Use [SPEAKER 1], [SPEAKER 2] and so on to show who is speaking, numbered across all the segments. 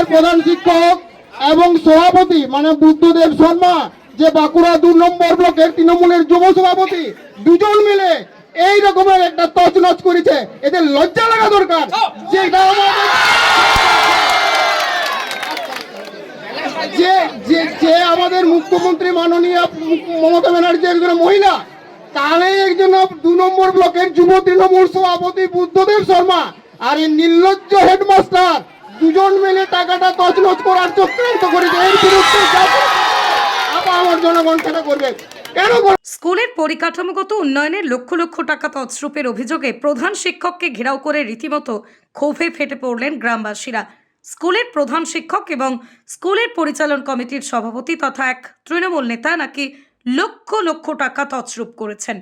[SPEAKER 1] স্কুলের প্রধান শিক্ষক এবং সভাপতি মানে বুদ্ধদেব শর্মা, যে বাঁকুড়া দু নম্বর ব্লকের তৃণমূলের যুব সভাপতি, দুজন মিলে এই রকমের একটা তছনছ করেছে। এদের লজ্জা লাগা দরকার। যেটা যে যে আমাদের মুখ্যমন্ত্রী মাননীয় মমতা ব্যানার্জি একজন মহিলা, তাহলে একজন দু নম্বর ব্লকের যুব তৃণমূল সভাপতি বুদ্ধদেব শর্মা, আর এই নির্লজ্জ হেডমাস্টার দুজন মিলে টাকাটা তছনছ করার চক্রান্ত করেছে। এর বিরুদ্ধে আপা আমার জনগণ সেটা করবে।
[SPEAKER 2] স্কুলের পরিকাঠামোগত উন্নয়নের লক্ষ লক্ষ টাকা তছরূপের অভিযোগে প্রধান শিক্ষককে ঘেরাও করে রীতিমতো ক্ষোভে ফেটে পড়লেন গ্রামবাসীরা। স্কুলের প্রধান শিক্ষক এবং স্কুলের পরিচালন কমিটির সভাপতি তথা এক তৃণমূল নেতা নাকি লক্ষ লক্ষ টাকা তছরূপ করেছেন।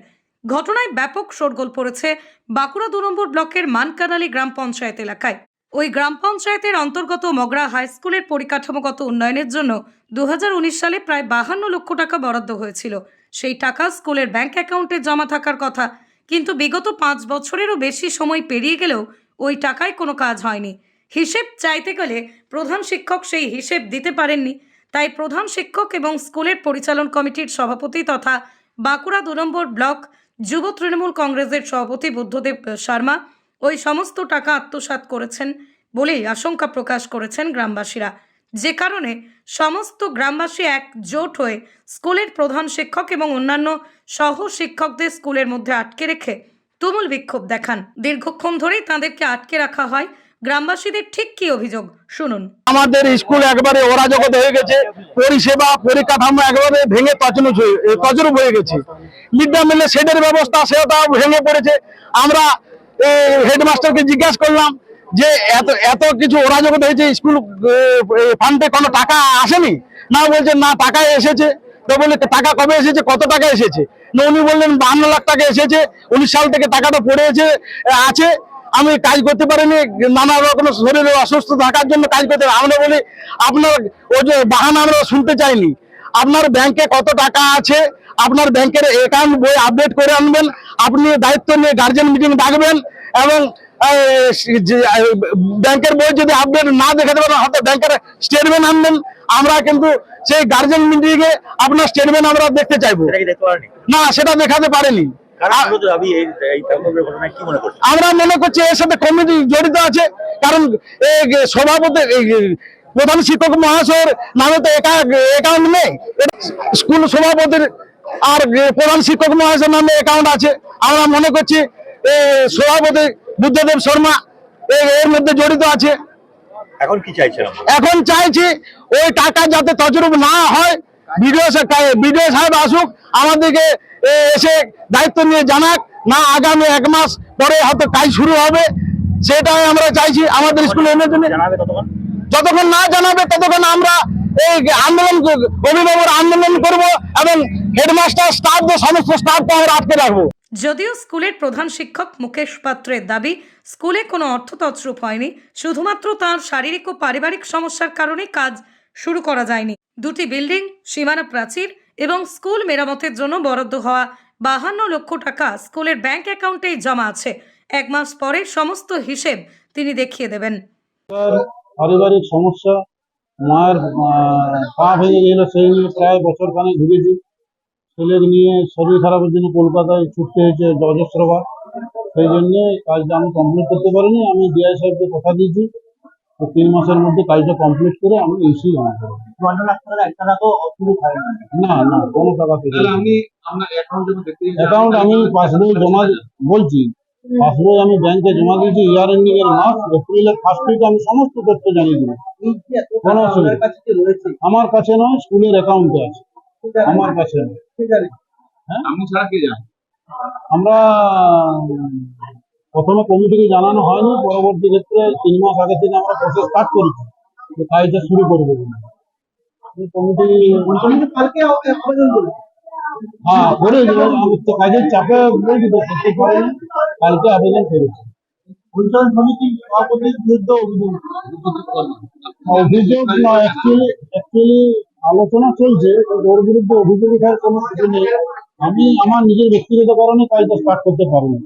[SPEAKER 2] ঘটনায় ব্যাপক শোরগোল পড়েছে বাঁকুড়া দু নম্বর ব্লকের মানকানালি গ্রাম পঞ্চায়েত এলাকায়। ওই গ্রাম পঞ্চায়েতের অন্তর্গত মগরা হাই স্কুলের পরিকাঠামোগত উন্নয়নের জন্য দু হাজার উনিশ সালে প্রায় বাহান্ন লক্ষ টাকা বরাদ্দ হয়েছিল। সেই টাকা স্কুলের ব্যাংক অ্যাকাউন্টে জমা থাকার কথা। কিন্তু বিগত পাঁচ বছরেরও বেশি সময় পেরিয়ে গেলেও ওই টাকায় কোনো কাজ হয়নি। হিসেব চাইতে গেলে প্রধান শিক্ষক সেই হিসেব দিতে পারেননি। তাই প্রধান শিক্ষক এবং স্কুলের পরিচালন কমিটির সভাপতি তথা বাঁকুড়া দু নম্বর ব্লক যুব তৃণমূল কংগ্রেসের সভাপতি বুদ্ধদেব শর্মা ওই সমস্ত টাকা আত্মসাৎ করেছেন বলেই আশঙ্কা প্রকাশ করেছেন গ্রামবাসীরা। যে কারণে সমস্ত গ্রামবাসী একজোট হয়ে স্কুলের প্রধান শিক্ষক এবং অন্যান্য সহ শিক্ষকদের স্কুলের মধ্যে আটকে রেখে তুমুল বিক্ষোভ দেখান। দীর্ঘক্ষণ ধরেই তাদেরকে আটকে রাখা হয়। গ্রামবাসীদের ঠিক কি অভিযোগ? শুনুন।
[SPEAKER 3] আমাদের স্কুল একবারে অরাজকতা হয়ে গেছে। পরিষেবা, পরিকাঠামো একবারে ভেঙে তছনছ হয়ে হয়ে গেছে। মিড ডে মিলের শেডের ব্যবস্থা সেটাও ভেঙে পড়েছে। আমরা হেডমাস্টারকে জিজ্ঞাসা করলাম যে এত এত কিছু ওরা অরাজকতা হয়েছে স্কুল ফান্ডে কোনো টাকা আসেনি? না, বলছে, না টাকা এসেছে। তো বলে টাকা কবে এসেছে? কত টাকা এসেছে? না, উনি বললেন, বাহান্ন লাখ টাকা এসেছে। উনিশ সাল থেকে টাকাটা পড়েছে আছে। আমি কাজ করতে পারিনি। নানা রকম শরীরে অসুস্থ থাকার জন্য কাজ করতে আমরা বলি, আপনার ওই যে বাহানা আমরা শুনতে চাইনি। আপনার ব্যাংকে কত টাকা আছে? আপনার ব্যাংকের অ্যাকাউন্ট বই আপডেট করে আনবেন। আপনি দায়িত্ব নিয়ে গার্জেন মিটিং ডাকবেন। এবং ব্যাংকের বই যদি আপডেট না দেখাতে পারেন হয়তো ব্যাংকের স্টেটমেন্ট আনবেন। আমরা কিন্তু সেই গার্জেন মিটিং এ আপনার স্টেটমেন্ট আমরা দেখতে চাইব। না সেটা দেখাতে পারেনি। আমরা মনে করছি এর সাথে কমিটি জড়িত আছে কারণ সভাপতি প্রধান শিক্ষক মহাশয়ের নামে তো অ্যাকাউন্ট নেই। স্কুল সভাপতির আর প্রধান শিক্ষক মহাশয়ের নামে অ্যাকাউন্ট আছে। আমরা মনে করছি সভাপতি বুদ্ধদেব শর্মা এর মধ্যে জড়িত আছে।
[SPEAKER 4] এখন কি চাইছেন
[SPEAKER 3] এখন চাইছি ওই টাকা যাতে তছরূপ না হয় বিডিও বিডিও সাহেব আসুক আমাদেরকে এসে দায়িত্ব নিয়ে জানাক না আগামী এক মাস পরে হয়তো কাজ শুরু হবে। সেটাই আমরা চাইছি আমাদের স্কুলে এনে জন্য যতক্ষণ না জানাবে ততক্ষণ আমরা এই আন্দোলন অভিভাবক আন্দোলন করব এবং হেডমাস্টার স্টাফদের সমস্ত স্টাফকে আমরা আটকে রাখব।
[SPEAKER 2] যদিও স্কুলের প্রধান শিক্ষক মুকেশ পাত্রের দাবি, স্কুলে কোনো অর্থ তছরূপ হয়নি, শুধুমাত্র তার শারীরিক ও পারিবারিক সমস্যার কারণে কাজ শুরু করা যায়নি। দুটি বিল্ডিং, সীমানা প্রাচীর এবং স্কুল মেরামতের জন্য বরাদ্দ হওয়া বাহান্ন লক্ষ টাকা স্কুলের ব্যাংক অ্যাকাউন্টেই জমা আছে। এক মাস পরে সমস্ত হিসেব তিনি দেখিয়ে দেবেন।
[SPEAKER 5] পারিবারিক সমস্যা মায়ের পা ভেঙে গেল, সেই নিয়ে প্রায় বছর খানে ছেলেকে নিয়ে শরীর খারাপের জন্য কলকাতায় ছুটতে হয়েছে অজস্রবার সেই জন্য কাজটা আমি কমপ্লিট করতে পারিনি। আমি ডিআই সাহেবকে কথা দিয়েছি তো তিন মাসের মধ্যে কাজটা কমপ্লিট করে আমি ইস্যু জমা করব না? না কোনো টাকা থেকে অ্যাকাউন্ট আমি পাসবই জমা বলছি পাসবই আমি ব্যাংকে জমা দিয়েছি ইয়ার এন্ডিং এর মাস এপ্রিলের ফার্স্ট উইকে আমি সমস্ত তথ্য জানিয়ে দেবো কোনো অসুবিধা আমার কাছে নয় স্কুলের অ্যাকাউন্টে আছে। আমার কাছে হ্যাঁ? আমরা প্রথমে কমিটিকে জানানো হয়নি। পরবর্তী ক্ষেত্রে তিন মাস আগে থেকে আমরা প্রসেস স্টার্ট করেছি। যে কাজটা শুরু করব। কমিটি হ্যাঁ আমি তো কাজের চাপে বলছি তো করতে পারিনি। কালকে আবেদন করেছি। অভিযোগ। না অ্যাকচুয়ালি অ্যাকচুয়ালি আলোচনা চলছে ওর বিরুদ্ধে অভিযোগ ওঠার কোনো কিছু নেই। আমি আমার নিজের ব্যক্তিগত কারণে কাজটা স্টার্ট করতে পারিনি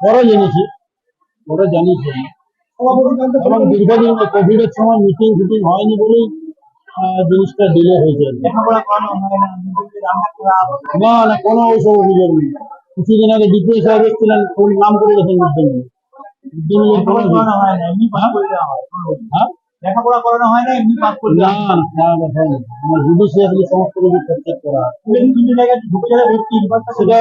[SPEAKER 5] পরে। জেনেছি। পরে জানিয়েছি। আমি। এবং দীর্ঘদিন কোভিড এর সময় মিটিং ফিটিং হয়নি বলেই জিনিসটা ডিলে হয়েছে। না না কোনো ওইসব অভিযোগ নেই। কিছুদিন আগে ডিপিএস সাহেব এসেছিলেন নাম করে গেছেন মিড ডে
[SPEAKER 6] লেখাপড়া করানো হয় না এমনি পাস করতে
[SPEAKER 5] না না না না, হয়নি। আমার জুডিশিয়ালি সমস্ত কিছু প্রত্যেক করা।
[SPEAKER 6] বিভিন্ন জায়গায় ঢুকে যাবে ভর্তি
[SPEAKER 5] সেটা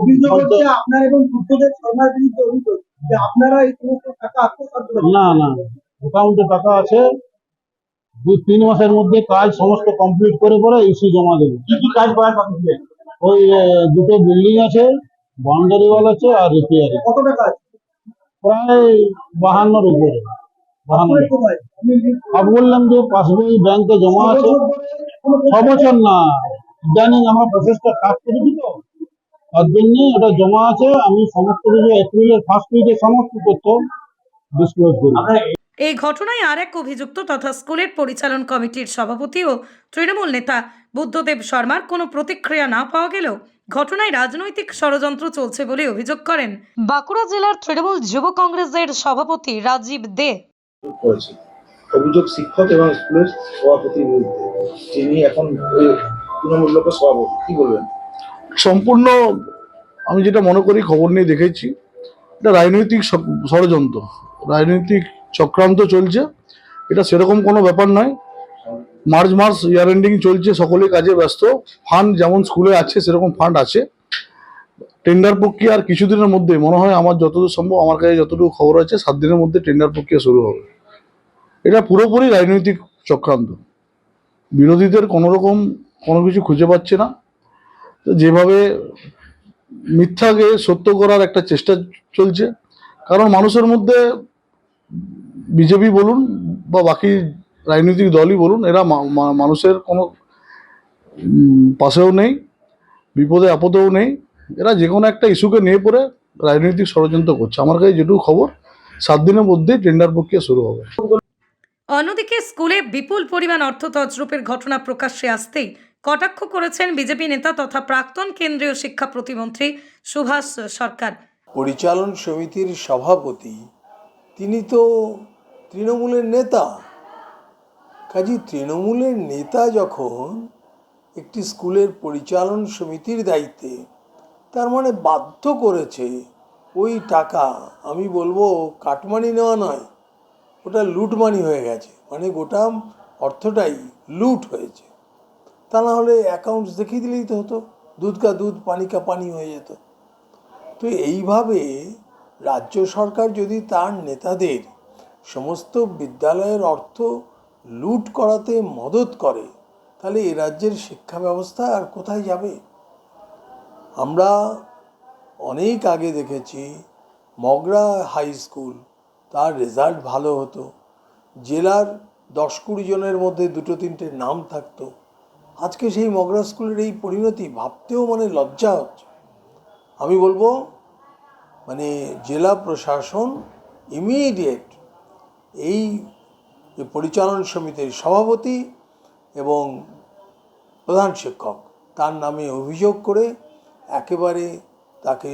[SPEAKER 6] অভিযোগ হচ্ছে আপনার এবং বুদ্ধদেব শর্মার বিরুদ্ধে অভিযোগ যে আপনারা এই সমস্ত টাকা আত্মসাৎ
[SPEAKER 5] না না। অ্যাকাউন্টে টাকা আছে। দুই তিন মাসের মধ্যে কাজ সমস্ত কমপ্লিট করে পরে ইস্যু জমা দেবে।
[SPEAKER 6] কি কি কাজ করার কথা
[SPEAKER 5] ওই দুটো বিল্ডিং আছে বাউন্ডারি ওয়াল আছে আর রিপেয়ারিং।
[SPEAKER 6] কত টাকা আছে?
[SPEAKER 5] প্রায় বাহান্নর উপরে আমি বললাম যে পাসবই ব্যাংকে জমা আছে। ছ বছর না। ইদানিং আমরা প্রসেসটা কাজ করেছি তো। তার জন্য এটা জমা আছে। আমি সমস্ত কিছু এপ্রিলের ফার্স্ট উইকে সমস্ত তথ্য ডিসক্লোজ করি।
[SPEAKER 2] এই ঘটনায় আর এক অভিযুক্ত তথা স্কুলের পরিচালন কমিটির সভাপতি ও তৃণমূল নেতা বুদ্ধদেব শর্মার কোনো প্রতিক্রিয়া না পাওয়া গেলেও ঘটনায় রাজনৈতিক ষড়যন্ত্র চলছে বলে অভিযোগ করেন। বাঁকুড়া জেলার তৃণমূল যুব কংগ্রেসের সভাপতি রাজীব দে।
[SPEAKER 7] করেছে অভিযোগ শিক্ষক এবং স্কুলের সভাপতির বিরুদ্ধে যিনি এখন তৃণমূল লোকের সভাপতি, কি বলবেন?
[SPEAKER 3] সম্পূর্ণ আমি যেটা মনে করি, খবর নিয়ে দেখেছি, এটা রাজনৈতিক ষড়যন্ত্র, রাজনৈতিক চক্রান্ত চলছে। এটা সেরকম কোনো ব্যাপার নয়। মার্চ মাস ইয়ার এন্ডিং চলছে সকলে কাজে ব্যস্ত। ফান্ড যেমন স্কুলে আছে, সেরকম ফান্ড আছে। টেন্ডার প্রক্রিয়া আর কিছুদিনের মধ্যে, মনে হয় আমার যতদূর সম্ভব আমার কাছে যতটুকু খবর আছে, সাত দিনের মধ্যে টেন্ডার প্রক্রিয়া শুরু হবে। এটা পুরোপুরি রাজনৈতিক চক্রান্ত। বিরোধীদের কোনো রকম কোনো কিছু খুঁজে পাচ্ছে না। যেভাবে মিথ্যাকে সত্য করার একটা চেষ্টা চলছে, কারণ মানুষের মধ্যে বিজেপি বলুন বা বাকি রাজনৈতিক দলই বলুন, এরা মানুষের কোনো পাশেও নেই, বিপদে আপদেও নেই। এরা যে কোনো একটা ইস্যুকে নিয়ে পড়ে রাজনৈতিক ষড়যন্ত্র করছে। আমার কাছে যেটুকু খবর সাত দিনের মধ্যেই টেন্ডার প্রক্রিয়া শুরু হবে।
[SPEAKER 2] অন্যদিকে স্কুলে বিপুল পরিমাণ অর্থ তছরূপের ঘটনা প্রকাশ্যে আসতেই কটাক্ষ করেছেন বিজেপি নেতা তথা প্রাক্তন কেন্দ্রীয় শিক্ষা প্রতিমন্ত্রী সুভাষ সরকার।
[SPEAKER 8] পরিচালন সমিতির সভাপতি তিনি তো তৃণমূলের নেতা। কাজী তৃণমূলের নেতা যখন একটি স্কুলের পরিচালন সমিতির দায়িত্বে তার মানে বাধ্য করেছে, ওই টাকা, আমি বলব কাটমানি নেওয়া নয়, ওটা লুটমানি হয়ে গেছে। মানে গোটা অর্থটাই লুট হয়েছে। তা না হলে অ্যাকাউন্টস দেখিয়ে দিলেই তো হতো, দুধ কা দুধ, পানি কা পানি হয়ে যেত। তো এইভাবে রাজ্য সরকার যদি তার নেতাদের সমস্ত বিদ্যালয়ের অর্থ লুট করাতে মদত করে, তাহলে এ রাজ্যের শিক্ষা ব্যবস্থা আর কোথায় যাবে? আমরা অনেক আগে দেখেছি মগরা হাই স্কুল, তার রেজাল্ট ভালো হতো। জেলার দশ কুড়ি জনের মধ্যে দুটো তিনটে নাম থাকতো। আজকে সেই মগরা স্কুলের এই পরিণতি ভাবতেও মানে লজ্জা হচ্ছে। আমি বলব মানে জেলা প্রশাসন ইমিডিয়েট এই পরিচালন সমিতির সভাপতি এবং প্রধান শিক্ষক, তার নামে অভিযোগ করে একেবারে তাকে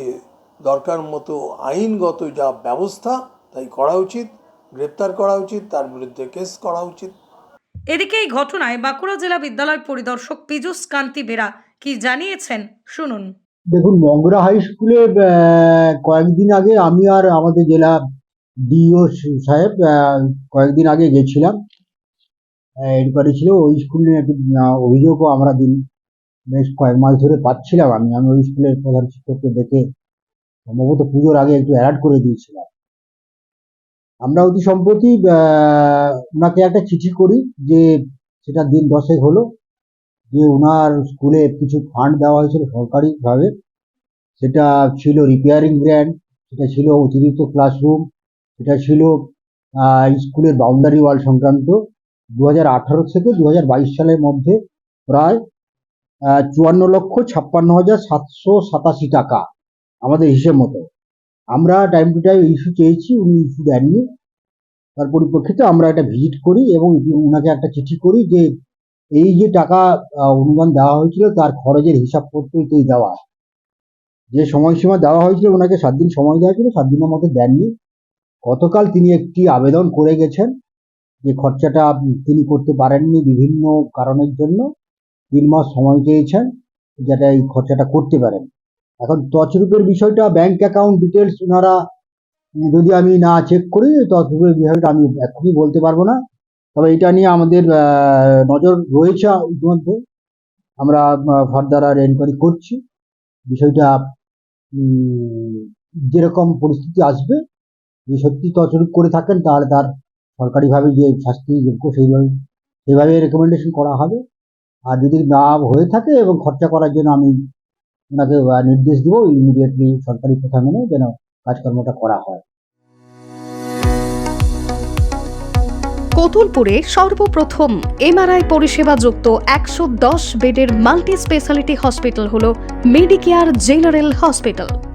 [SPEAKER 8] দরকার মতো আইনগত যা ব্যবস্থা তাই করা উচিত গ্রেপ্তার করা উচিত তার বিরুদ্ধে কেস করা উচিত।
[SPEAKER 2] এদিকে এই ঘটনায় বাঁকুড়া জেলা বিদ্যালয় পরিদর্শক পীযূষ কান্তি বেরা কি জানিয়েছেন শুনুন।
[SPEAKER 9] দেখুন মগরা হাই স্কুলে কয়েকদিন আগে আমি আর আমাদের জেলা ডিও সাহেব কয়েকদিন আগে গেছিলাম। এনকোয়ারি ছিল ওই স্কুল নিয়ে একটু অভিযোগও আমরা দিন বেশ কয়েক মাস ধরে পাচ্ছিলাম আমি। আমি ওই স্কুলের প্রধান শিক্ষককে দেখে সম্ভবত পুজোর আগে একটু অ্যালার্ট করে দিয়েছিলাম। আমরা অতি সম্প্রতি ওনাকে একটা চিঠি করি যে সেটা দিন দশেক হলো, যে ওনার স্কুলে কিছু ফান্ড দেওয়া হয়েছিল সরকারিভাবে। সেটা ছিল রিপেয়ারিং গ্র্যান্ড সেটা ছিল অতিরিক্ত ক্লাসরুম সেটা ছিল স্কুলের বাউন্ডারি ওয়াল সংক্রান্ত। দু হাজার আঠারো থেকে দু হাজার বাইশ সালের মধ্যে প্রায় চুয়ান্ন লক্ষ ছাপ্পান্ন হাজার সাতশো সাতাশি টাকা, আমাদের হিসেব মতো। আমরা টাইম টু টাইম ইস্যু চেয়েছি, উনি ইস্যু দেননি। তার পরিপ্রেক্ষিতে আমরা একটা ভিজিট করি এবং ওনাকে একটা চিঠি করি যে, এই যে টাকা অনুদান দেওয়া হয়েছিল, তার খরচের হিসাবপত্রতেই দেওয়া। যে সময়সীমা দেওয়া হয়েছিল ওনাকে সাত দিন সময় দেওয়া ছিল, সাত দিনের মধ্যে দেননি। গতকাল তিনি একটি আবেদন করে গেছেন যে, খরচাটা তিনি করতে পারেননি বিভিন্ন কারণের জন্য। তিন মাস সময় চেয়েছেন যাতে এই খরচাটা করতে পারেন। এখন তছরূপের বিষয়টা ব্যাংক অ্যাকাউন্ট ডিটেলস ওনারা, যদি আমি না চেক করি, তছরূপের বিষয়টা আমি এখনই বলতে পারব না। তবে এটা নিয়ে আমাদের নজর রয়েছে ইতিমধ্যে। আমরা ফার্দার আর এনকোয়ারি করছি। বিষয়টা যেরকম পরিস্থিতি আসবে, যদি সত্যি তছরূপ করে থাকেন, তাহলে তার সরকারিভাবে যে শাস্তি যোগ্য সেইভাবে সেভাবে রেকমেন্ডেশন করা হবে। আর যদি না হয়ে থাকে এবং খরচা করার জন্য আমি ওনাকে নির্দেশ দেবো ইমিডিয়েটলি সরকারি প্রথা মেনে যেন কাজকর্মটা করা হয়।
[SPEAKER 1] কতুলপুরে সর্বপ্রথম এমআরআই পরিষেবা যুক্ত একশো দশ বেডের মাল্টি স্পেশালিটি হসপিটাল হল মেডিকেয়ার জেনারেল হসপিটাল।